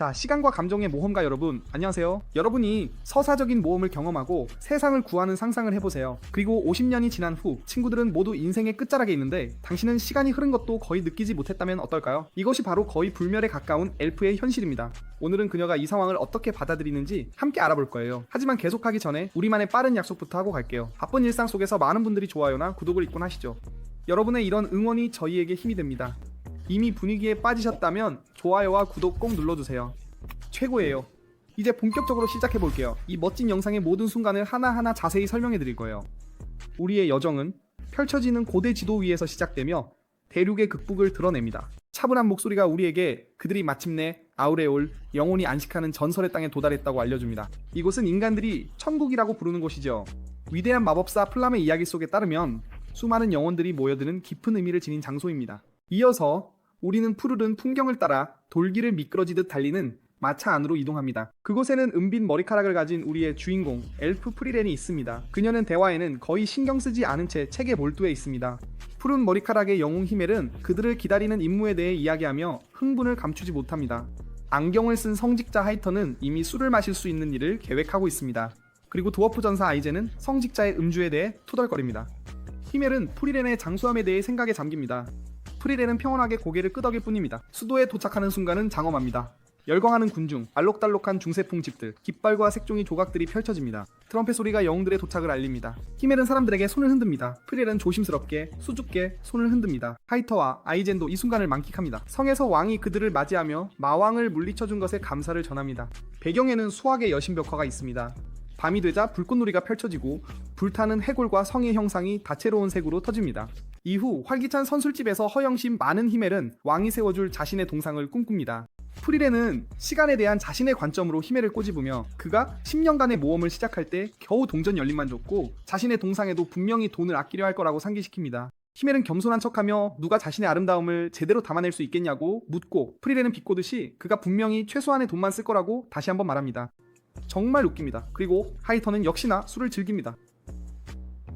자, 시간과 감정의 모험가 여러분, 안녕하세요. 여러분이 서사적인 모험을 경험하고 세상을 구하는 상상을 해보세요. 그리고 50년이 지난 후 친구들은 모두 인생의 끝자락에 있는데 당신은 시간이 흐른 것도 거의 느끼지 못했다면 어떨까요? 이것이 바로 거의 불멸에 가까운 엘프의 현실입니다. 오늘은 그녀가 이 상황을 어떻게 받아들이는지 함께 알아볼 거예요. 하지만 계속하기 전에 우리만의 빠른 약속부터 하고 갈게요. 바쁜 일상 속에서 많은 분들이 좋아요나 구독을 잊곤 하시죠. 여러분의 이런 응원이 저희에게 힘이 됩니다. 이미 분위기에 빠지셨다면 좋아요와 구독 꼭 눌러주세요. 최고예요. 이제 본격적으로 시작해 볼게요. 이 멋진 영상의 모든 순간을 하나하나 자세히 설명해 드릴 거예요. 우리의 여정은 펼쳐지는 고대 지도 위에서 시작되며 대륙의 극복을 드러냅니다. 차분한 목소리가 우리에게 그들이 마침내 아우레올 영혼이 안식하는 전설의 땅에 도달했다고 알려줍니다. 이곳은 인간들이 천국이라고 부르는 곳이죠. 위대한 마법사 플람의 이야기 속에 따르면 수많은 영혼들이 모여드는 깊은 의미를 지닌 장소입니다. 이어서 우리는 푸르른 풍경을 따라 돌길을 미끄러지듯 달리는 마차 안으로 이동합니다. 그곳에는 은빛 머리카락을 가진 우리의 주인공 엘프 프리렌이 있습니다. 그녀는 대화에는 거의 신경 쓰지 않은 채 책에 몰두해 있습니다. 푸른 머리카락의 영웅 히멜은 그들을 기다리는 임무에 대해 이야기하며 흥분을 감추지 못합니다. 안경을 쓴 성직자 하이터는 이미 술을 마실 수 있는 일을 계획하고 있습니다. 그리고 도어프 전사 아이제는 성직자의 음주에 대해 투덜거립니다. 히멜은 프리렌의 장수함에 대해 생각에 잠깁니다. 프리렌은 평온하게 고개를 끄덕일 뿐입니다. 수도에 도착하는 순간은 장엄합니다. 열광하는 군중, 알록달록한 중세풍 집들, 깃발과 색종이 조각들이 펼쳐집니다. 트럼펫 소리가 영웅들의 도착을 알립니다. 히멜은 사람들에게 손을 흔듭니다. 프리렌은 조심스럽게, 수줍게 손을 흔듭니다. 하이터와 아이젠도 이 순간을 만끽합니다. 성에서 왕이 그들을 맞이하며 마왕을 물리쳐준 것에 감사를 전합니다. 배경에는 수학의 여신 벽화가 있습니다. 밤이 되자 불꽃놀이가 펼쳐지고 불타는 해골과 성의 형상이 다채로운 색으로 터집니다. 이후 활기찬 선술집에서 허영심 많은 히멜은 왕이 세워줄 자신의 동상을 꿈꿉니다. 프리레는 시간에 대한 자신의 관점으로 히멜을 꼬집으며 그가 10년간의 모험을 시작할 때 겨우 동전 열림만 줬고 자신의 동상에도 분명히 돈을 아끼려 할 거라고 상기시킵니다. 히멜은 겸손한 척하며 누가 자신의 아름다움을 제대로 담아낼 수 있겠냐고 묻고 프리레는 비꼬듯이 그가 분명히 최소한의 돈만 쓸 거라고 다시 한번 말합니다. 정말 웃깁니다. 그리고 하이터는 역시나 술을 즐깁니다.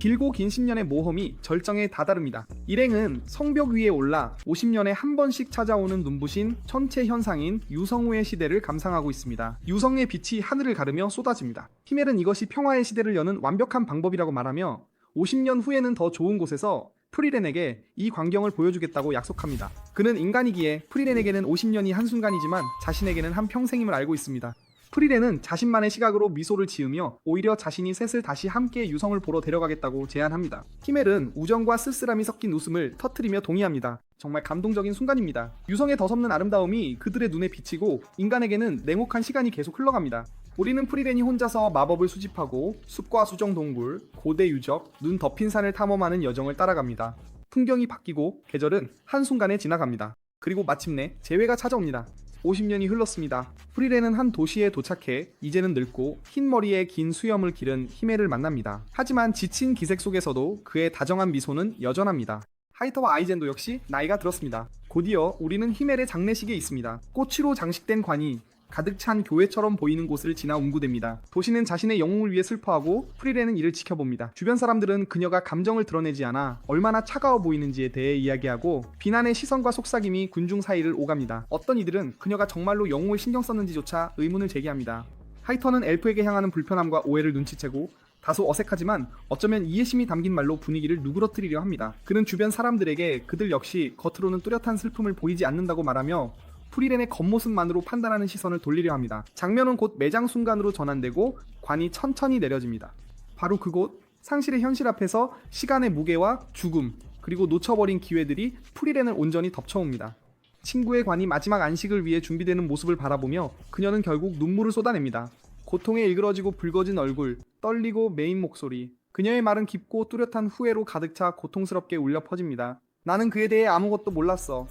길고 긴 10년의 모험이 절정에 다다릅니다. 일행은 성벽 위에 올라 50년에 한 번씩 찾아오는 눈부신 천체 현상인 유성우의 시대를 감상하고 있습니다. 유성의 빛이 하늘을 가르며 쏟아집니다. 히멜은 이것이 평화의 시대를 여는 완벽한 방법이라고 말하며 50년 후에는 더 좋은 곳에서 프리렌에게 이 광경을 보여주겠다고 약속합니다. 그는 인간이기에 프리렌에게는 50년이 한순간이지만 자신에게는 한 평생임을 알고 있습니다. 프리렌은 자신만의 시각으로 미소를 지으며 오히려 자신이 셋을 다시 함께 유성을 보러 데려가겠다고 제안합니다. 히멜은 우정과 쓸쓸함이 섞인 웃음을 터트리며 동의합니다. 정말 감동적인 순간입니다. 유성의 더섭는 아름다움이 그들의 눈에 비치고 인간에게는 냉혹한 시간이 계속 흘러갑니다. 우리는 프리렌이 혼자서 마법을 수집하고 숲과 수정 동굴, 고대 유적, 눈 덮인 산을 탐험하는 여정을 따라갑니다. 풍경이 바뀌고 계절은 한순간에 지나갑니다. 그리고 마침내 재회가 찾아옵니다. 50년이 흘렀습니다. 프리렌은 한 도시에 도착해 이제는 늙고 흰 머리에 긴 수염을 기른 히멜을 만납니다. 하지만 지친 기색 속에서도 그의 다정한 미소는 여전합니다. 하이터와 아이젠도 역시 나이가 들었습니다. 곧이어 우리는 히멜의 장례식에 있습니다. 꽃으로 장식된 관이 가득 찬 교회처럼 보이는 곳을 지나 운구됩니다. 도시는 자신의 영웅을 위해 슬퍼하고 프리렌은 이를 지켜봅니다. 주변 사람들은 그녀가 감정을 드러내지 않아 얼마나 차가워 보이는지에 대해 이야기하고 비난의 시선과 속삭임이 군중 사이를 오갑니다. 어떤 이들은 그녀가 정말로 영웅을 신경 썼는지조차 의문을 제기합니다. 하이터는 엘프에게 향하는 불편함과 오해를 눈치채고 다소 어색하지만 어쩌면 이해심이 담긴 말로 분위기를 누그러뜨리려 합니다. 그는 주변 사람들에게 그들 역시 겉으로는 뚜렷한 슬픔을 보이지 않는다고 말하며 프리렌의 겉모습만으로 판단하는 시선을 돌리려 합니다. 장면은 곧 매장 순간으로 전환되고 관이 천천히 내려집니다. 바로 그곳 상실의 현실 앞에서 시간의 무게와 죽음 그리고 놓쳐버린 기회들이 프리렌을 온전히 덮쳐옵니다. 친구의 관이 마지막 안식을 위해 준비되는 모습을 바라보며 그녀는 결국 눈물을 쏟아냅니다. 고통에 일그러지고 붉어진 얼굴, 떨리고 메인 목소리. 그녀의 말은 깊고 뚜렷한 후회로 가득 차 고통스럽게 울려 퍼집니다. 나는 그에 대해 아무것도 몰랐어.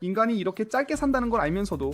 인간이 이렇게 짧게 산다는 걸 알면서도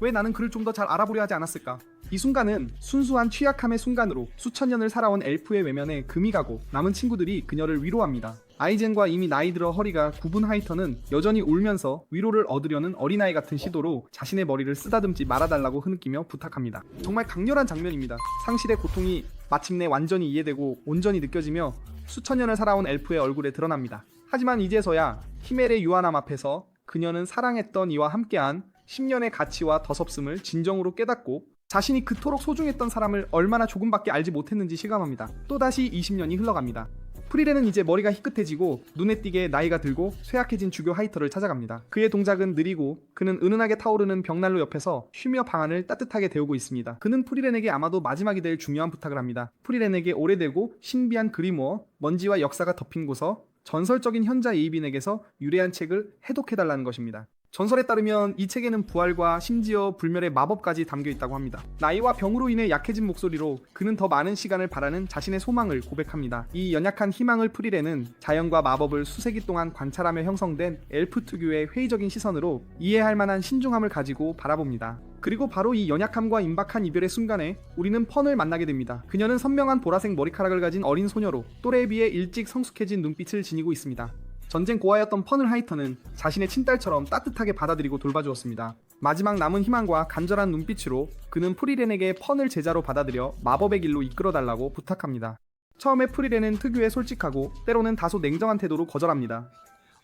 왜 나는 그를 좀 더 잘 알아보려 하지 않았을까? 이 순간은 순수한 취약함의 순간으로 수천 년을 살아온 엘프의 외면에 금이 가고 남은 친구들이 그녀를 위로합니다. 아이젠과 이미 나이 들어 허리가 굽은 하이터는 여전히 울면서 위로를 얻으려는 어린아이 같은 시도로 자신의 머리를 쓰다듬지 말아달라고 흐느끼며 부탁합니다. 정말 강렬한 장면입니다. 상실의 고통이 마침내 완전히 이해되고 온전히 느껴지며 수천 년을 살아온 엘프의 얼굴에 드러납니다. 하지만 이제서야 히멜의 유한함 앞에서 그녀는 사랑했던 이와 함께한 10년의 가치와 덧없음을 진정으로 깨닫고 자신이 그토록 소중했던 사람을 얼마나 조금밖에 알지 못했는지 실감합니다. 또다시 20년이 흘러갑니다. 프리레는 이제 머리가 희끗해지고 눈에 띄게 나이가 들고 쇠약해진 주교 하이터를 찾아갑니다. 그의 동작은 느리고 그는 은은하게 타오르는 벽난로 옆에서 쉬며 방안을 따뜻하게 데우고 있습니다. 그는 프리렌에게 아마도 마지막이 될 중요한 부탁을 합니다. 프리렌에게 오래되고 신비한 그리모어, 먼지와 역사가 덮인 곳서 전설적인 현자 예비인에게서 유래한 책을 해독해달라는 것입니다. 전설에 따르면 이 책에는 부활과 심지어 불멸의 마법까지 담겨 있다고 합니다. 나이와 병으로 인해 약해진 목소리로 그는 더 많은 시간을 바라는 자신의 소망을 고백합니다. 이 연약한 희망을 프리레는 자연과 마법을 수세기 동안 관찰하며 형성된 엘프 특유의 회의적인 시선으로 이해할 만한 신중함을 가지고 바라봅니다. 그리고 바로 이 연약함과 임박한 이별의 순간에 우리는 펀을 만나게 됩니다. 그녀는 선명한 보라색 머리카락을 가진 어린 소녀로 또래에 비해 일찍 성숙해진 눈빛을 지니고 있습니다. 전쟁 고아였던 펀을 하이터는 자신의 친딸처럼 따뜻하게 받아들이고 돌봐주었습니다. 마지막 남은 희망과 간절한 눈빛으로 그는 프리렌에게 펀을 제자로 받아들여 마법의 길로 이끌어달라고 부탁합니다. 처음에 프리렌은 특유의 솔직하고 때로는 다소 냉정한 태도로 거절합니다.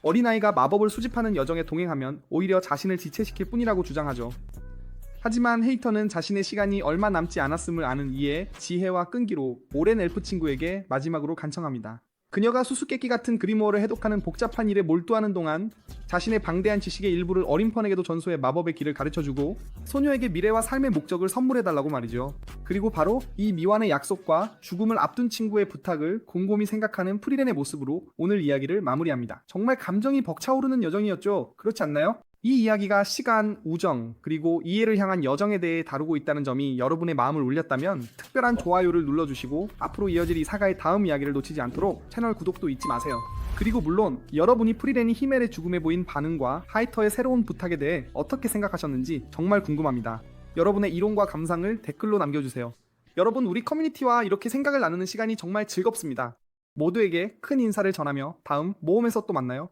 어린아이가 마법을 수집하는 여정에 동행하면 오히려 자신을 지체시킬 뿐이라고 주장하죠. 하지만 헤이터는 자신의 시간이 얼마 남지 않았음을 아는 이에 지혜와 끈기로 오랜 엘프 친구에게 마지막으로 간청합니다. 그녀가 수수께끼 같은 그리모어를 해독하는 복잡한 일에 몰두하는 동안 자신의 방대한 지식의 일부를 어린 펀에게도 전수해 마법의 길을 가르쳐주고 소녀에게 미래와 삶의 목적을 선물해달라고 말이죠. 그리고 바로 이 미완의 약속과 죽음을 앞둔 친구의 부탁을 곰곰이 생각하는 프리렌의 모습으로 오늘 이야기를 마무리합니다. 정말 감정이 벅차오르는 여정이었죠. 그렇지 않나요? 이 이야기가 시간, 우정, 그리고 이해를 향한 여정에 대해 다루고 있다는 점이 여러분의 마음을 울렸다면 특별한 좋아요를 눌러주시고 앞으로 이어질 이 사가의 다음 이야기를 놓치지 않도록 채널 구독도 잊지 마세요. 그리고 물론 여러분이 프리렌이 히멜의 죽음에 보인 반응과 하이터의 새로운 부탁에 대해 어떻게 생각하셨는지 정말 궁금합니다. 여러분의 이론과 감상을 댓글로 남겨주세요. 여러분 우리 커뮤니티와 이렇게 생각을 나누는 시간이 정말 즐겁습니다. 모두에게 큰 인사를 전하며 다음 모험에서 또 만나요.